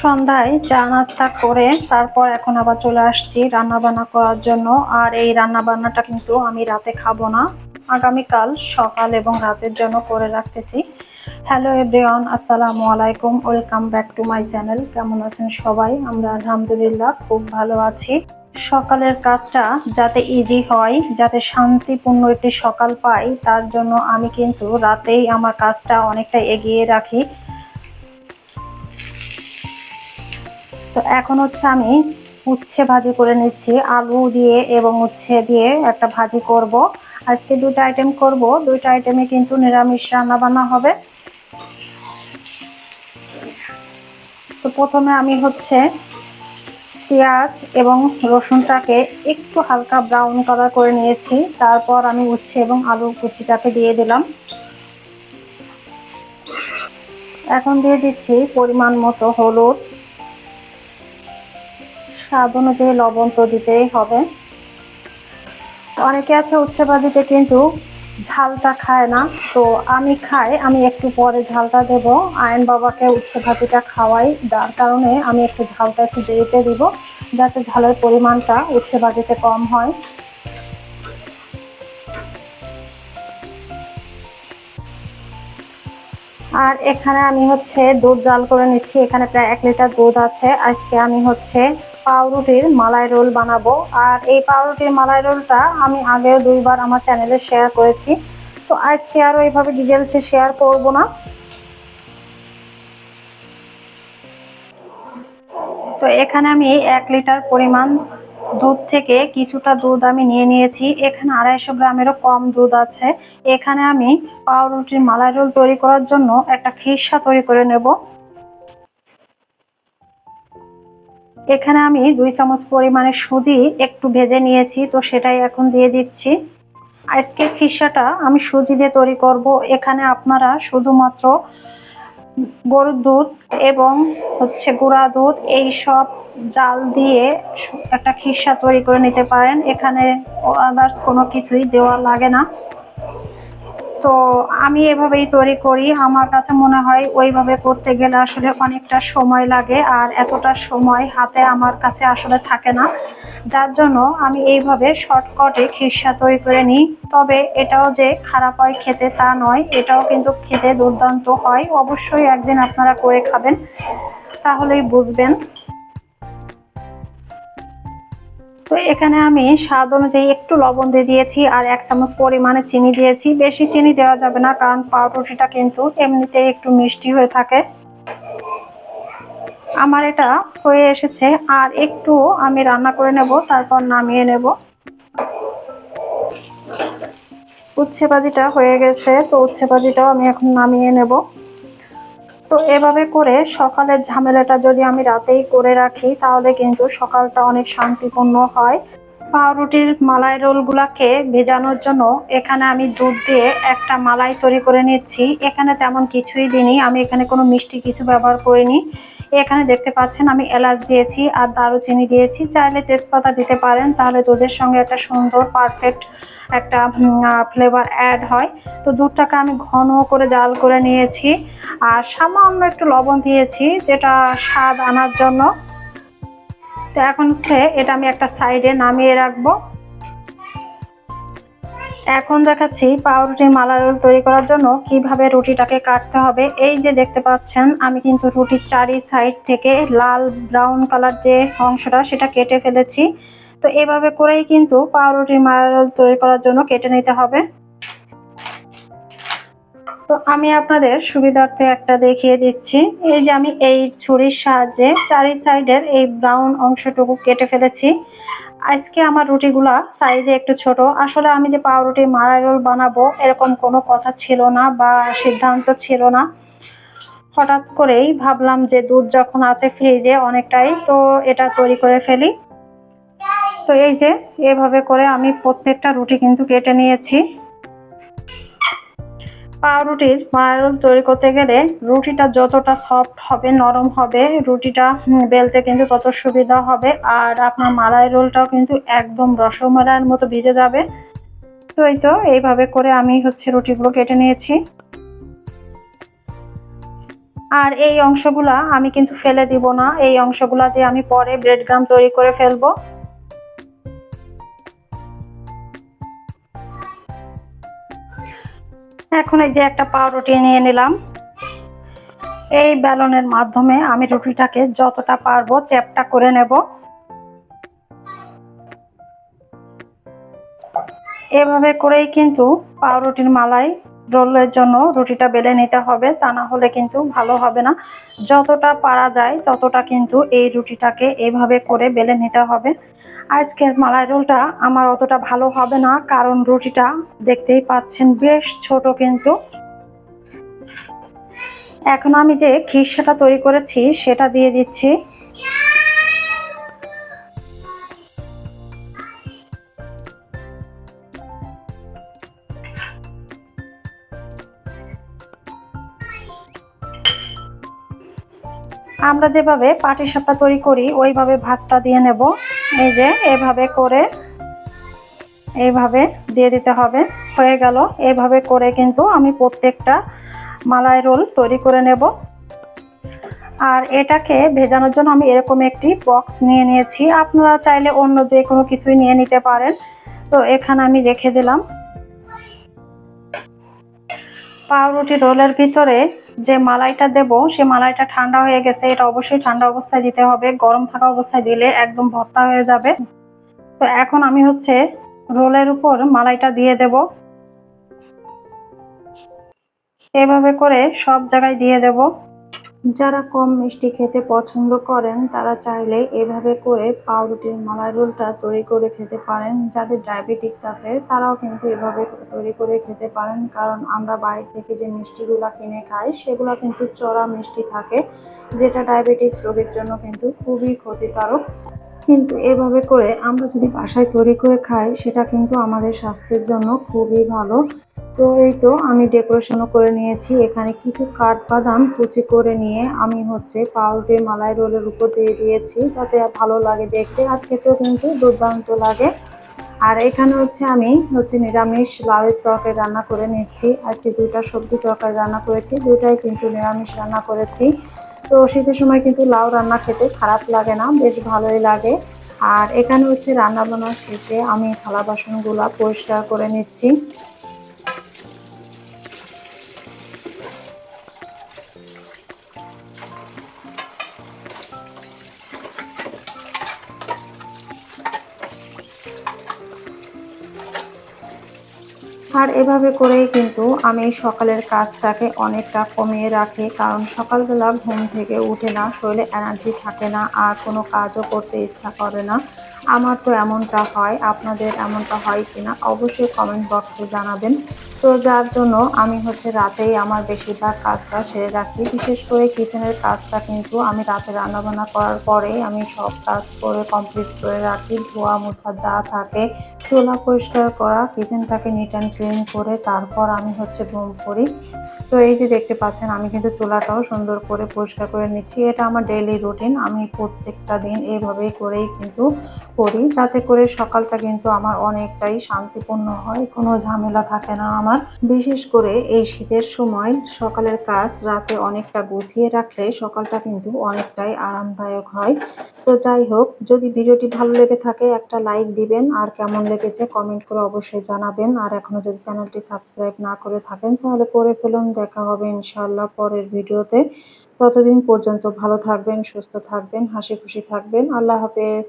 সন্ধ্যায় চা নাস্তা করে তারপর এখন আবার চলে আসছি রান্না বান্না করার জন্য। আর এই রান্না বান্নাটা কিন্তু আমি রাতে খাব না। আগামীকাল সকাল এবং রাতের জন্য করে রাখতেছি। হ্যালো এভরিওয়ান আসসালামু আলাইকুম। Welcome back to my channel কেমন আছেন সবাই? আমরা আলহামদুলিল্লাহ খুব ভালো আছি। সকালের কাজটা যাতে ইজি হয়, যাতে শান্তিপূর্ণ একটি সকাল পাই, তার জন্য আমি কিন্তু রাতেই আমার কাজটা অনেকটা এগিয়ে রাখি। এখন হচ্ছে আমি উচ্ছে ভাজি করে নিচ্ছি, আলু দিয়ে এবং উচ্ছে দিয়ে একটা ভাজি করব। আজকে দুটো আইটেম করব, দুইটা আইটেমে কিন্তু নিরামিষ রান্না বান্না হবে। তো প্রথমে আমি হচ্ছে পেঁয়াজ এবং রসুনটাকে একটু হালকা ব্রাউন কালার করে নিয়েছি। তারপর আমি উচ্ছে এবং আলু কুচিটাকে দিয়ে দিলাম। এখন দিয়ে দিচ্ছি পরিমাণ মতো হলুদ স্বাদ অনুযায়ী লবণ তো দিতেই হবে। অনেকে আছে উচ্ছে ভাজিতে কিন্তু ঝালটা খায় না। তো আমি খাই, আমি একটু পরে ঝালটা দেব। আয়ন বাবাকে উচ্ছে ভাজিটা খাওয়াই, যার কারণে আমি একটু ঝালটা একটু দেরিতে দিব, যাতে ঝালের পরিমাণটা উচ্ছে ভাজিতে কম হয়। আর এখানে আমি হচ্ছে দুধ জাল করে নিচ্ছি। এখানে প্রায় এক লিটার দুধ আছে। আজকে আমি হচ্ছে পাউরুটির মালাই রোল বানাবো। আর এই পাউরুটির মালাই রোলটা আমি আগেও দুইবার আমার চ্যানেলে শেয়ার করেছি। তো আজকে আরও এইভাবে ডিটেলসে শেয়ার করব না। তো এখানে আমি এক লিটার পরিমাণ দুধ থেকে কিছুটা দুধ আমি নিয়ে নিয়েছি। এখানে আড়াইশো গ্রামেরও কম দুধ আছে। এখানে আমি পাউরুটির মালাই রোল তৈরি করার জন্য একটা খিরসা তৈরি করে নেব। এখানে আমি দুই চামচ পরিমাণে সুজি একটু ভেজে নিয়েছি, তো সেটাই এখন দিয়ে দিচ্ছি। আজকে খিরসাটা আমি সুজি দিয়ে তৈরি করব। এখানে আপনারা শুধুমাত্র গরুর দুধ এবং হচ্ছে গুঁড়া দুধ, এই সব জাল দিয়ে একটা খিরসা তৈরি করে নিতে পারেন। এখানে আদার্স কোনো কিছুই দেওয়া লাগে না। তো আমি এভাবেই তৈরি করি। আমার কাছে মনে হয় ওইভাবে করতে গেলে আসলে অনেকটা সময় লাগে আর এতটা সময় হাতে আমার কাছে আসলে থাকে না। যার জন্য আমি এইভাবে শর্টকটে খিরসা তৈরি করে নিই। তবে এটাও যে খারাপ হয় খেতে তা নয়, এটাও কিন্তু খেতে দুর্দান্ত হয়। অবশ্যই একদিন আপনারা করে খাবেন, তাহলেই বুঝবেন। তো এখানে আমি স্বাদ অনুযায়ী একটু লবণ দিয়ে দিয়েছি আর এক চামচ পরিমাণে চিনি দিয়েছি। বেশি চিনি দেওয়া যাবে না, কারণ পাউরুটিটা কিন্তু এমনিতেই একটু মিষ্টি হয়ে থাকে। আমার এটা হয়ে এসেছে, আর একটু আমি রান্না করে নেব, তারপর নামিয়ে নেব। উচ্ছে ভাজিটা হয়ে গেছে, তো উচ্ছে ভাজিটাও আমি এখন নামিয়ে নেব। তো এভাবে করে সকালের ঝামেলাটা যদি আমি রাতেই করে রাখি, তাহলে কিন্তু সকালটা অনেক শান্তিপূর্ণ হয়। পাউরুটির মালাই রোলগুলাকে ভেজানোর জন্য এখানে আমি দুধ দিয়ে একটা মালাই তৈরি করে নিচ্ছি। এখানে তেমন কিছুই দিইনি। আমি এখানে কোনো মিষ্টি কিছু ব্যবহার করিনি। এখানে দেখতে পাচ্ছেন আমি এলাচ দিয়েছি আর দারুচিনি দিয়েছি। চাইলে তেজপাতা দিতে পারেন, তাহলে দুধের সঙ্গে একটা সুন্দর পারফেক্ট একটা ফ্লেভার অ্যাড হয়। তো দুধটাকে আমি ঘন করে জাল করে নিয়েছি আর সামান্য একটু লবণ দিয়েছি, যেটা স্বাদ আনার জন্য। তো এখন হচ্ছে এটা আমি একটা সাইডে নামিয়ে রাখব। এখন দেখাচ্ছি পাউরুটির মালা রোল তৈরি করার জন্য কীভাবে রুটিটাকে কাটতে হবে। এই যে দেখতে পাচ্ছেন, আমি কিন্তু রুটির চারি সাইড থেকে লাল, ব্রাউন কালার যে অংশটা সেটা কেটে ফেলেছি। তো এভাবে করেই কিন্তু পাউরুটির মালা রোল তৈরি করার জন্য কেটে নিতে হবে। তো আমি আপনাদের সুবিধার্থে একটা দেখিয়ে দিচ্ছি। এই যে আমি এই ছুরির সাহায্যে চারি সাইডের এই ব্রাউন অংশটুকু কেটে ফেলেছি। আজকে আমার রুটিগুলা সাইজে একটু ছোট। আসলে আমি যে পাউরুটি মালাই রোল বানাবো এরকম কোনো কথা ছিল না বা সিদ্ধান্ত ছিল না। হঠাৎ করেই ভাবলাম যে দুধ যখন আছে ফ্রিজে অনেকটাই, তো এটা তৈরি করে ফেলি। তো এই যে, এভাবে করে আমি প্রত্যেকটা রুটি কিন্তু কেটে নিয়েছি। পাউরুটির মালাই রোল তৈরি করতে গেলে রুটিটা যতটা সফট হবে, নরম হবে, রুটিটা বেলতে কিন্তু তত সুবিধা হবে। আর আপনার মালাই রোলটাও কিন্তু একদম রসমালাইয়ের মতো ভিজে যাবে। তো এই তো, এইভাবে করে আমি হচ্ছে রুটিগুলো কেটে নিয়েছি। আর এই অংশগুলা আমি কিন্তু ফেলে দিব না। এই অংশগুলা দিয়ে আমি পরে ব্রেড গ্রাম তৈরি করে ফেলব। এখন এই যে একটা পাউরুটি নিয়ে নিলাম। এই ব্যালনের মাধ্যমে আমি রুটিটাকে যতটা পারব চ্যাপটা করে নেব। এভাবে করেই কিন্তু পাউরুটির মালাই রোলের জন্য রুটিটা বেলে নিতে হবে, তা না হলে কিন্তু ভালো হবে না। যতটা পারা যায় ততটা কিন্তু এই রুটিটাকে এইভাবে করে বেলে নিতে হবে। আজকের মালাই রোলটা আমার অতটা ভালো হবে না, কারণ রুটিটা দেখতেই পাচ্ছেন বেশ ছোট কিন্তু। এখন আমি যে খিরসাটা তৈরি করেছি সেটা দিয়ে দিচ্ছি। আমরা যেভাবে পাটিসাপটা তৈরি করি, ওইভাবে ভাজটা দিয়ে নেব। এই যে, এভাবে করে, এইভাবে দিয়ে দিতে হবে। হয়ে গেল। এইভাবে করে কিন্তু আমি প্রত্যেকটা মালাই রোল তৈরি করে নেব। আর এটাকে ভেজানোর জন্য আমি এরকম একটি বক্স নিয়ে নিয়েছি। আপনারা চাইলে অন্য যে কোনো কিছুই নিয়ে নিতে পারেন। তো এখানে আমি রেখে দিলাম। পাউরুটি রোলের ভিতরে যে মালাইটা দেব, সে মালাইটা ঠান্ডা হয়ে গেছে, এটা অবশ্যই ঠান্ডা অবস্থায় দিতে হবে। গরম থাকা অবস্থায় দিলে একদম ভর্তা হয়ে যাবে। তো এখন আমি হচ্ছে রোলের উপর মালাইটা দিয়ে দেব। এভাবে করে সব জায়গায় দিয়ে দেব। যারা কম মিষ্টি খেতে পছন্দ করেন, তারা চাইলে এভাবে করে পাউরুটির মালাই রোলটা তৈরি করে খেতে পারেন। যাদের ডায়াবেটিক্স আছে, তারাও কিন্তু এভাবে তৈরি করে খেতে পারেন। কারণ আমরা বাইরে থেকে যে মিষ্টিগুলো কিনে খাই, সেগুলো কিন্তু চড়া মিষ্টি থাকে, যেটা ডায়াবেটিক্স রোগের জন্য কিন্তু খুবই ক্ষতিকারক। কিন্তু এভাবে করে আমরা যদি বাসায় তৈরি করে খাই, সেটা কিন্তু আমাদের স্বাস্থ্যের জন্য খুবই ভালো। তো এই তো আমি ডেকোরেশনও করে নিয়েছি। এখানে কিছু কাঠবাদাম কুচি করে নিয়ে আমি হচ্ছে পাউরুটির মালাই রোলের উপর দিয়ে দিয়েছি, যাতে ভালো লাগে দেখতে আর খেতেও কিন্তু দুর্দান্ত লাগে। আর এখানে হচ্ছে আমি হচ্ছে নিরামিষ লাউয়ের তরকারি রান্না করে নিচ্ছি। আজকে দুইটা সবজি তরকারি রান্না করেছি, দুইটাই কিন্তু নিরামিষ রান্না করেছি। তো শীতের সময় কিন্তু লাউ রান্না খেতে খারাপ লাগে না, বেশ ভালোই লাগে। আর এখানে হচ্ছে রান্না বান্না শেষে আমি থালা বাসনগুলো পরিষ্কার করে নিচ্ছি। আর এভাবে করেই কিন্তু আমি সকালের কাজটাকে অনেকটা কমিয়ে রাখি, কারণ সকালবেলা ঘুম থেকে উঠে না, শরীরে এনার্জি থাকে না, আর কোনো কাজও করতে ইচ্ছা করে না। আমার তো এমনটা হয়, আপনাদের এমনটা হয় কি না অবশ্যই কমেন্ট বক্সে জানাবেন। তো যার জন্য আমি হচ্ছে রাতেই আমার বেশিরভাগ কাজটা সেরে রাখি। বিশেষ করে কিচেনের কাজটা কিন্তু আমি রাতে রান্নাবান্না করার পরেই আমি সব কাজ করে কমপ্লিট করে রাখি। ধোয়া, মোছা যা থাকে, চোলা পরিষ্কার করা কিচেনটাকে নিট অ্যান্ড ক্লিন করে তারপর আমি হচ্ছে ঘুম করি। তো এই যে দেখতে পাচ্ছেন, আমি কিন্তু চোলাটাও সুন্দর করে পরিষ্কার করে নিচ্ছি। এটা আমার ডেইলি রুটিন আমি প্রত্যেকটা দিন এইভাবেই করেই কিন্তু করি। তাতে করে সকালটা কিন্তু আমার অনেকটাই শান্তিপূর্ণ হয়। কোনো ঝামেলা থাকে না। আমার বিশেষ করে এই শীতের সময় সকালের কাজ রাতে অনেকটা গুছিয়ে রাখলে সকালটা কিন্তু অনেকটাই আরামদায়ক হয়। তো যাই হোক, যদি ভিডিওটি ভালো লেগে থাকে একটা লাইক দিবেন, আর কেমন লেগেছে কমেন্ট করে অবশ্যই জানাবেন। আর এখনও যদি চ্যানেলটি সাবস্ক্রাইব না করে থাকেন, তাহলে করে ফেলুন। দেখা হবে ইনশাল্লাহ পরের ভিডিওতে। ততদিন পর্যন্ত ভালো থাকবেন, সুস্থ থাকবেন হাসি খুশি থাকবেন। আল্লাহ হাফেজ।